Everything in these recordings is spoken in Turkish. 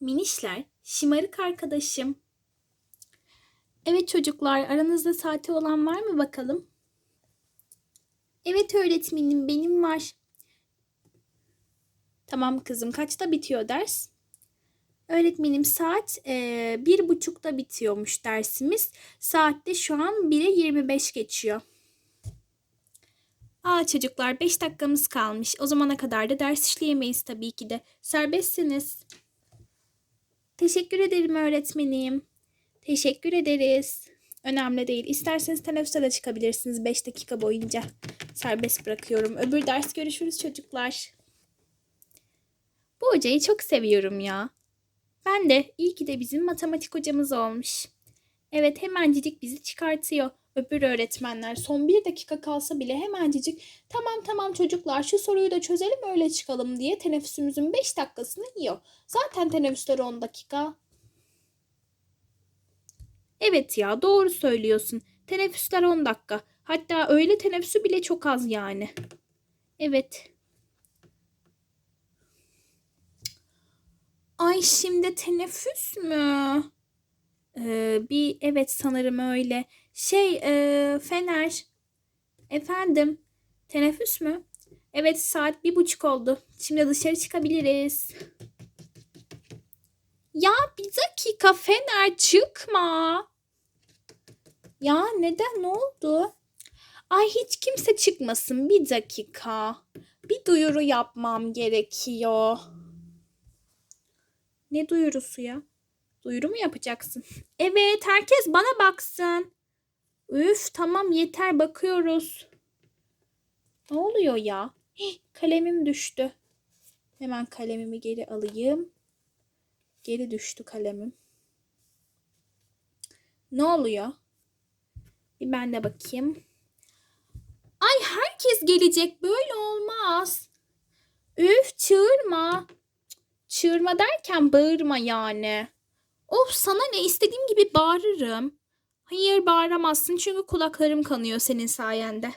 Minişler, şımarık arkadaşım. Evet çocuklar, aranızda saati olan var mı bakalım? Evet öğretmenim, benim var. Tamam kızım, kaçta bitiyor ders? Öğretmenim saat eee, bir buçukta bitiyormuş dersimiz. Saatte şu an 1'e 25 geçiyor. Aa çocuklar 5 dakikamız kalmış. O zamana kadar da ders işleyemeyiz tabii ki de. Serbestsiniz. Teşekkür ederim öğretmenim. Teşekkür ederiz. Önemli değil. İsterseniz teneffüse de çıkabilirsiniz 5 dakika boyunca. Serbest bırakıyorum. Öbür ders görüşürüz çocuklar. Bu hocayı çok seviyorum ya. Ben de iyi ki de bizim matematik hocamız olmuş. Evet hemencik bizi çıkartıyor. Öbür öğretmenler son bir dakika kalsa bile hemencik tamam tamam çocuklar şu soruyu da çözelim öyle çıkalım diye teneffüsümüzün 5 dakikasını yiyor. Zaten teneffüsleri 10 dakika. Evet ya doğru söylüyorsun. Teneffüsler 10 dakika. Hatta öğle teneffüsü bile çok az yani. Evet. Ay şimdi teneffüs mü? Ee, bir evet sanırım öyle. Şey e, Fener. Efendim. Teneffüs mü? Evet saat bir buçuk oldu. Şimdi dışarı çıkabiliriz. Ya bir dakika Fener çıkma. Ya neden ne oldu? Ay hiç kimse çıkmasın bir dakika. Bir duyuru yapmam gerekiyor. Ne duyurusu ya? Duyuru mu yapacaksın? Evet, herkes bana baksın. Üf, tamam yeter bakıyoruz. Ne oluyor ya? Hih, kalemim düştü. Hemen kalemimi geri alayım. Geri düştü kalemim. Ne oluyor? Bir ben de bakayım. Ay herkes gelecek. Böyle olmaz. Üf çığırma. Çığırma derken bağırma yani. Of sana ne istediğim gibi bağırırım. Hayır bağıramazsın çünkü kulaklarım kanıyor senin sayende.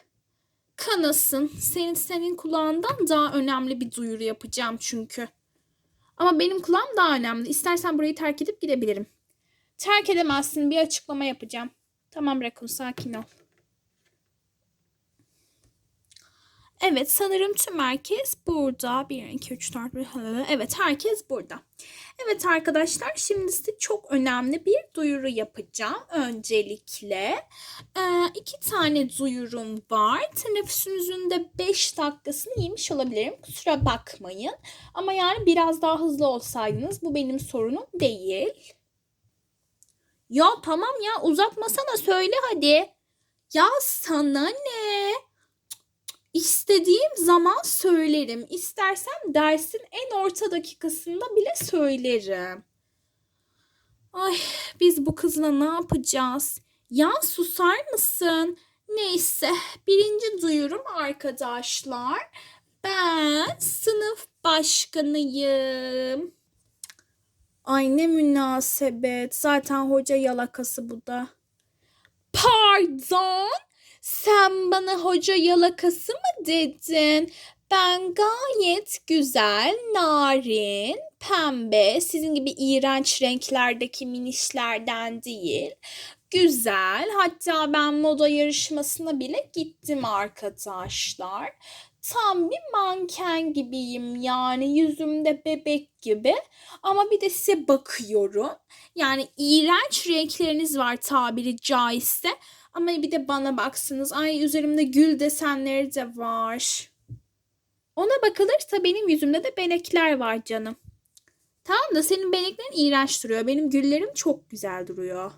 Kanasın. Senin senin kulağından daha önemli bir duyuru yapacağım çünkü. Ama benim kulağım daha önemli. İstersen burayı terk edip gidebilirim. Terk edemezsin. Bir açıklama yapacağım. Tamam Rakun sakin ol. Evet sanırım tüm herkes burada. 1, 2, 3, 4, 5. Evet herkes burada. Evet arkadaşlar şimdi size çok önemli bir duyuru yapacağım. Öncelikle e, iki tane duyurum var. Teneffüsünüzün de 5 dakikasını yemiş olabilirim. Kusura bakmayın. Ama yani biraz daha hızlı olsaydınız bu benim sorunum değil. Ya tamam ya uzatmasana söyle hadi. Ya sana ne? İstediğim zaman söylerim. İstersem dersin en orta dakikasında bile söylerim. Ay biz bu kızla ne yapacağız? Ya susar mısın? Neyse birinci duyurum arkadaşlar. Ben sınıf başkanıyım. Ay ne münasebet. Zaten hoca yalakası bu da. Pardon? Sen bana hoca yalakası mı dedin? Ben gayet güzel, narin, pembe, sizin gibi iğrenç renklerdeki minişlerden değil. Güzel. Hatta ben moda yarışmasına bile gittim arkadaşlar. Tam bir manken gibiyim yani yüzümde bebek gibi ama bir de size bakıyorum. Yani iğrenç renkleriniz var tabiri caizse ama bir de bana baksınız. Ay üzerimde gül desenleri de var. Ona bakılırsa benim yüzümde de benekler var canım. Tamam da senin beneklerin iğrenç duruyor. Benim güllerim çok güzel duruyor.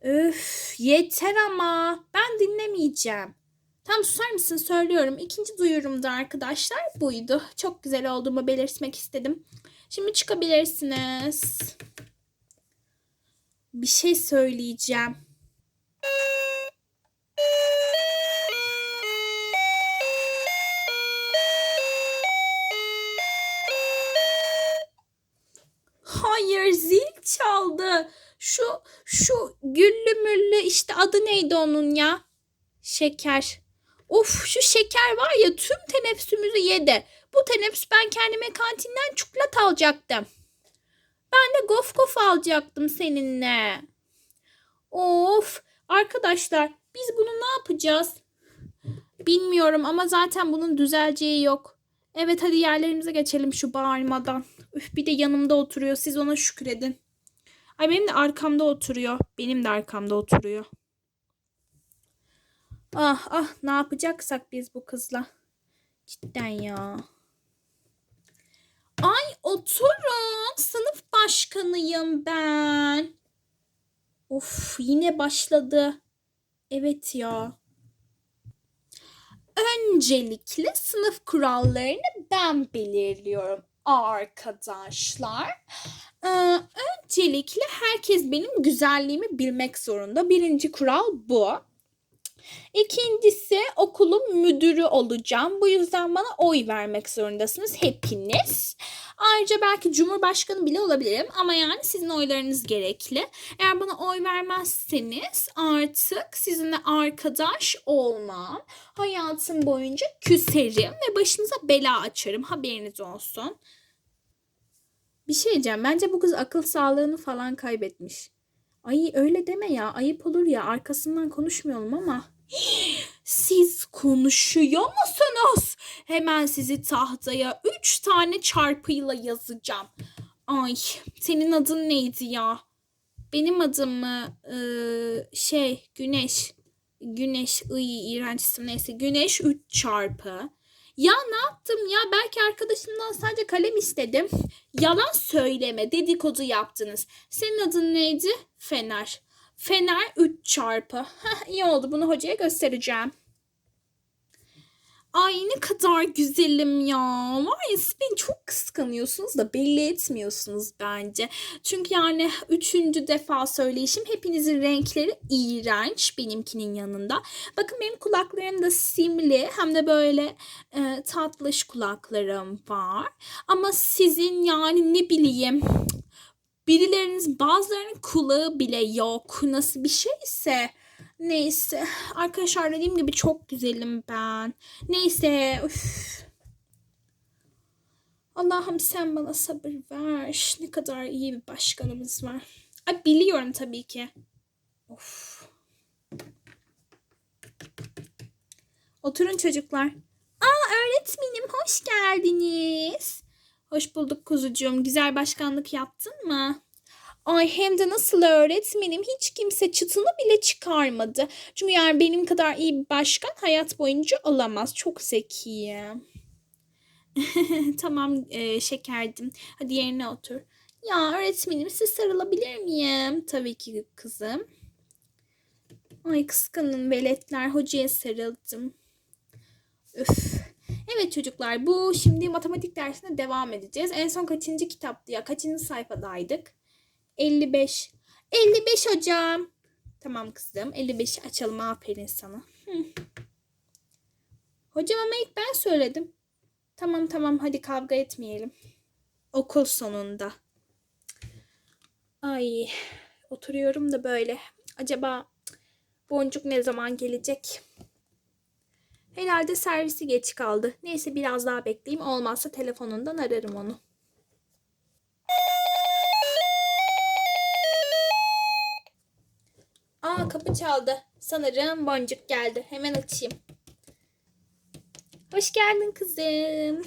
Öf yeter ama. Ben dinlemeyeceğim. Tam susar mısın söylüyorum. İkinci duyurum da arkadaşlar buydu. Çok güzel olduğumu belirtmek istedim. Şimdi çıkabilirsiniz. Bir şey söyleyeceğim. Hayır zil çaldı. Şu şu güllü müllü işte adı neydi onun ya? Şeker. Of şu şeker var ya tüm teneffüsümüzü yedi. Bu teneffüs ben kendime kantinden çikolat alacaktım. Ben de gof gof alacaktım seninle. Of arkadaşlar biz bunu ne yapacağız? Bilmiyorum ama zaten bunun düzeleceği yok. Evet hadi yerlerimize geçelim şu bağırmadan. Üf bir de yanımda oturuyor. Siz ona şükredin. Ay benim de arkamda oturuyor. Benim de arkamda oturuyor. Ah ah ne yapacaksak biz bu kızla. Cidden ya. Ay oturun. Sınıf başkanıyım ben. Of yine başladı. Evet ya. Öncelikle sınıf kurallarını ben belirliyorum arkadaşlar. Ee, öncelikle herkes benim güzelliğimi bilmek zorunda. Birinci kural bu. İkincisi okulun müdürü olacağım. Bu yüzden bana oy vermek zorundasınız hepiniz. Ayrıca belki cumhurbaşkanı bile olabilirim ama yani sizin oylarınız gerekli. Eğer bana oy vermezseniz artık sizinle arkadaş olmam. Hayatım boyunca küserim ve başınıza bela açarım. Haberiniz olsun. Bir şey diyeceğim. Bence bu kız akıl sağlığını falan kaybetmiş. Ay öyle deme ya. Ayıp olur ya. Arkasından konuşmayalım ama. Siz konuşuyor musunuz? Hemen sizi tahtaya üç tane çarpıyla yazacağım. Ay senin adın neydi ya? Benim adım mı? Ee, şey Güneş. Güneş. Iy iğrenç isim neyse. Güneş 3 çarpı. Ya ne yaptım ya? Belki arkadaşımdan sadece kalem istedim. Yalan söyleme. Dedikodu yaptınız. Senin adın neydi? Fener. Fener 3 çarpı. Heh, iyi oldu. Bunu hocaya göstereceğim. Ay ne kadar güzelim ya. Var ya siz beni çok kıskanıyorsunuz da belli etmiyorsunuz bence. Çünkü yani üçüncü defa söyleyişim hepinizin renkleri iğrenç benimkinin yanında. Bakın benim kulaklarım da simli hem de böyle e, tatlış kulaklarım var. Ama sizin yani ne bileyim birileriniz bazılarının kulağı bile yok. Nasıl bir şeyse. Neyse. Arkadaşlar dediğim gibi çok güzelim ben. Neyse. Üf. Allah'ım sen bana sabır ver. Ne kadar iyi bir başkanımız var. Ay biliyorum tabii ki. Of. Oturun çocuklar. Aa öğretmenim hoş geldiniz. Hoş bulduk kuzucuğum. Güzel başkanlık yaptın mı? Ay hem de nasıl öğretmenim hiç kimse çıtını bile çıkarmadı. Çünkü yani benim kadar iyi bir başkan hayat boyunca olamaz. Çok zekiyim. tamam e, şekerdim. Hadi yerine otur. Ya öğretmenim size sarılabilir miyim? Tabii ki kızım. Ay kıskanın veletler hocaya sarıldım. Üf. Evet çocuklar bu şimdi matematik dersine devam edeceğiz. En son kaçıncı kitaptı ya? Kaçıncı sayfadaydık? 55. 55 hocam. Tamam kızım. 55'i açalım. Aferin sana. Hocam ama ilk ben söyledim. Tamam tamam hadi kavga etmeyelim. Okul sonunda. Ay oturuyorum da böyle. Acaba boncuk ne zaman gelecek? Herhalde servisi geç kaldı. Neyse biraz daha bekleyeyim. Olmazsa telefonundan ararım onu. Aa kapı çaldı. Sanırım boncuk geldi. Hemen açayım. Hoş geldin kızım.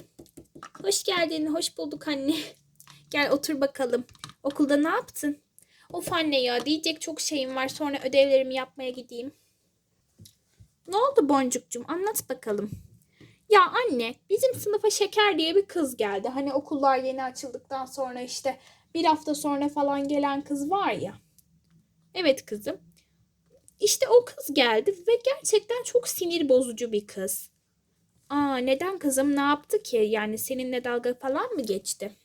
Hoş geldin. Hoş bulduk anne. Gel otur bakalım. Okulda ne yaptın? Of anne ya diyecek çok şeyim var. Sonra ödevlerimi yapmaya gideyim. Ne oldu Boncukcuğum? Anlat bakalım. Ya anne bizim sınıfa Şeker diye bir kız geldi. Hani okullar yeni açıldıktan sonra işte bir hafta sonra falan gelen kız var ya. Evet kızım. İşte o kız geldi ve gerçekten çok sinir bozucu bir kız. Aa neden kızım ne yaptı ki? Yani seninle dalga falan mı geçti?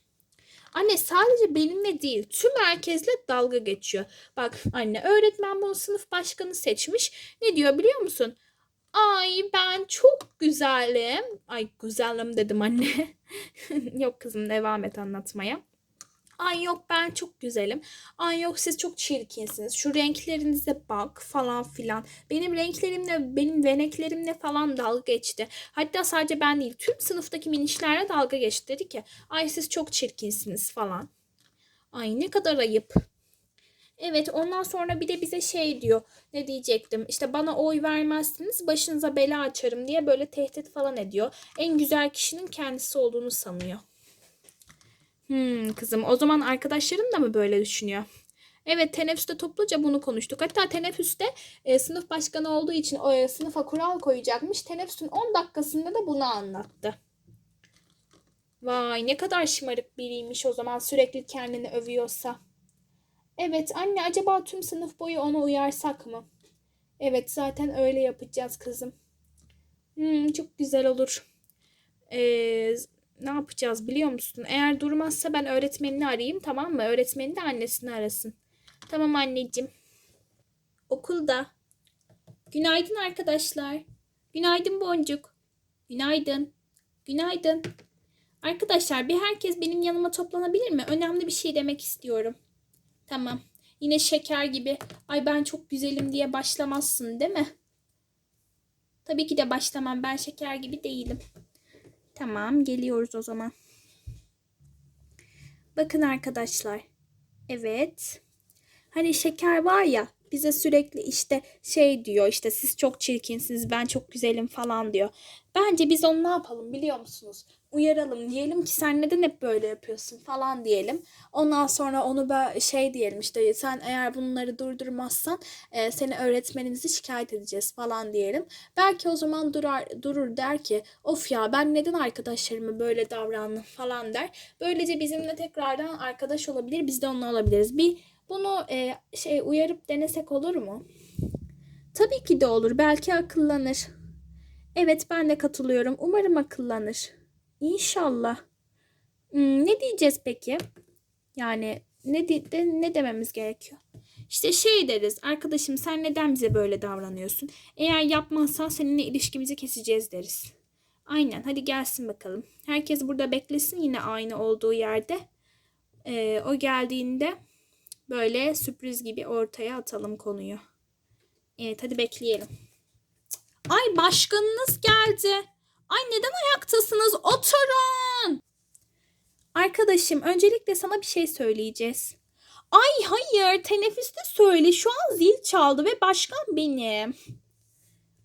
Anne sadece benimle değil tüm herkesle dalga geçiyor. Bak anne öğretmen bunu sınıf başkanı seçmiş. Ne diyor biliyor musun? Ay ben çok güzelim. Ay güzelim dedim anne. yok kızım devam et anlatmaya. Ay yok ben çok güzelim. Ay yok siz çok çirkinsiniz. Şu renklerinize bak falan filan. Benim renklerimle, benim veneklerimle falan dalga geçti. Hatta sadece ben değil tüm sınıftaki minişlerle dalga geçti. Dedi ki ay siz çok çirkinsiniz falan. Ay ne kadar ayıp. Evet ondan sonra bir de bize şey diyor. Ne diyecektim? İşte bana oy vermezsiniz başınıza bela açarım diye böyle tehdit falan ediyor. En güzel kişinin kendisi olduğunu sanıyor. Hmm kızım o zaman arkadaşların da mı böyle düşünüyor? Evet teneffüste topluca bunu konuştuk. Hatta teneffüste e, sınıf başkanı olduğu için o e, sınıfa kural koyacakmış. Teneffüsün 10 dakikasında da bunu anlattı. Vay ne kadar şımarık biriymiş o zaman sürekli kendini övüyorsa. Evet anne acaba tüm sınıf boyu ona uyarsak mı? Evet zaten öyle yapacağız kızım. Hmm, çok güzel olur. Ee, ne yapacağız biliyor musun? Eğer durmazsa ben öğretmenini arayayım tamam mı? Öğretmeni de annesini arasın. Tamam anneciğim. Okulda. Günaydın arkadaşlar. Günaydın Boncuk. Günaydın. Günaydın. Arkadaşlar bir herkes benim yanıma toplanabilir mi? Önemli bir şey demek istiyorum. Tamam. Yine şeker gibi ay ben çok güzelim diye başlamazsın değil mi? Tabii ki de başlamam. Ben şeker gibi değilim. Tamam geliyoruz o zaman. Bakın arkadaşlar. Evet. Hani şeker var ya bize sürekli işte şey diyor işte siz çok çirkinsiniz ben çok güzelim falan diyor. Bence biz onu ne yapalım biliyor musunuz? Uyaralım diyelim ki sen neden hep böyle yapıyorsun falan diyelim. Ondan sonra onu şey diyelim işte sen eğer bunları durdurmazsan e, seni öğretmenimizi şikayet edeceğiz falan diyelim. Belki o zaman durar durur der ki of ya ben neden arkadaşlarıma böyle davrandım falan der. Böylece bizimle tekrardan arkadaş olabilir biz de onunla olabiliriz. Bir bunu e, şey uyarıp denesek olur mu? Tabii ki de olur. Belki akıllanır. Evet ben de katılıyorum. Umarım akıllanır. İnşallah. Hmm, ne diyeceğiz peki? Yani ne de, ne dememiz gerekiyor? İşte şey deriz. Arkadaşım sen neden bize böyle davranıyorsun? Eğer yapmazsan seninle ilişkimizi keseceğiz deriz. Aynen. Hadi gelsin bakalım. Herkes burada beklesin yine aynı olduğu yerde. Ee, o geldiğinde böyle sürpriz gibi ortaya atalım konuyu. Evet hadi bekleyelim. Ay başkanınız geldi. Ay neden ayaktasınız? Oturun. Arkadaşım öncelikle sana bir şey söyleyeceğiz. Ay hayır teneffüste söyle. Şu an zil çaldı ve başkan benim.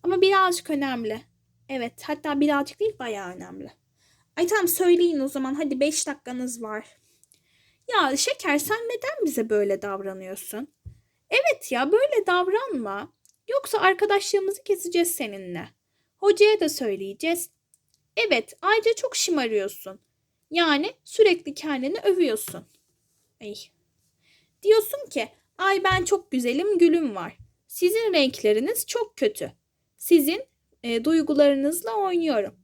Ama birazcık önemli. Evet hatta birazcık değil bayağı önemli. Ay tamam söyleyin o zaman hadi 5 dakikanız var. Ya Şeker sen neden bize böyle davranıyorsun? Evet ya böyle davranma. Yoksa arkadaşlığımızı keseceğiz seninle. Hocaya da söyleyeceğiz. Evet ayrıca çok şımarıyorsun. Yani sürekli kendini övüyorsun. Ay. Diyorsun ki ay ben çok güzelim gülüm var. Sizin renkleriniz çok kötü. Sizin e, duygularınızla oynuyorum.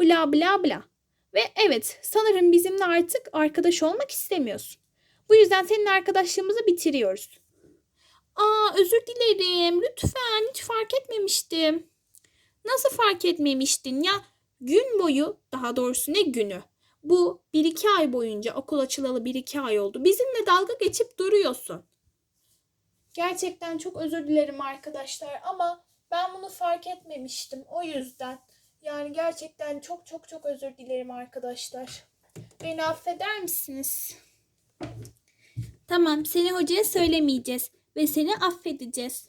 Bla bla bla. Ve evet sanırım bizimle artık arkadaş olmak istemiyorsun. Bu yüzden senin arkadaşlığımızı bitiriyoruz. Aa özür dilerim. Lütfen hiç fark etmemiştim. Nasıl fark etmemiştin ya? Gün boyu daha doğrusu ne günü? Bu bir iki ay boyunca okul açılalı bir iki ay oldu. Bizimle dalga geçip duruyorsun. Gerçekten çok özür dilerim arkadaşlar ama ben bunu fark etmemiştim. O yüzden yani gerçekten çok çok çok özür dilerim arkadaşlar. Beni affeder misiniz? Tamam seni hocaya söylemeyeceğiz ve seni affedeceğiz.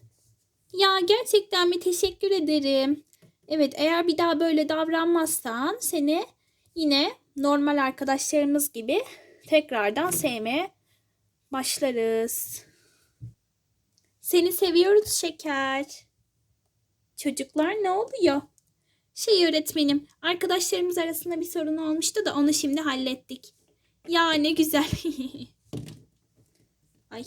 Ya gerçekten mi teşekkür ederim. Evet eğer bir daha böyle davranmazsan seni yine normal arkadaşlarımız gibi tekrardan sevmeye başlarız. Seni seviyoruz şeker. Çocuklar ne oluyor? Şey öğretmenim, arkadaşlarımız arasında bir sorun olmuştu da onu şimdi hallettik. Ya ne güzel. Ay.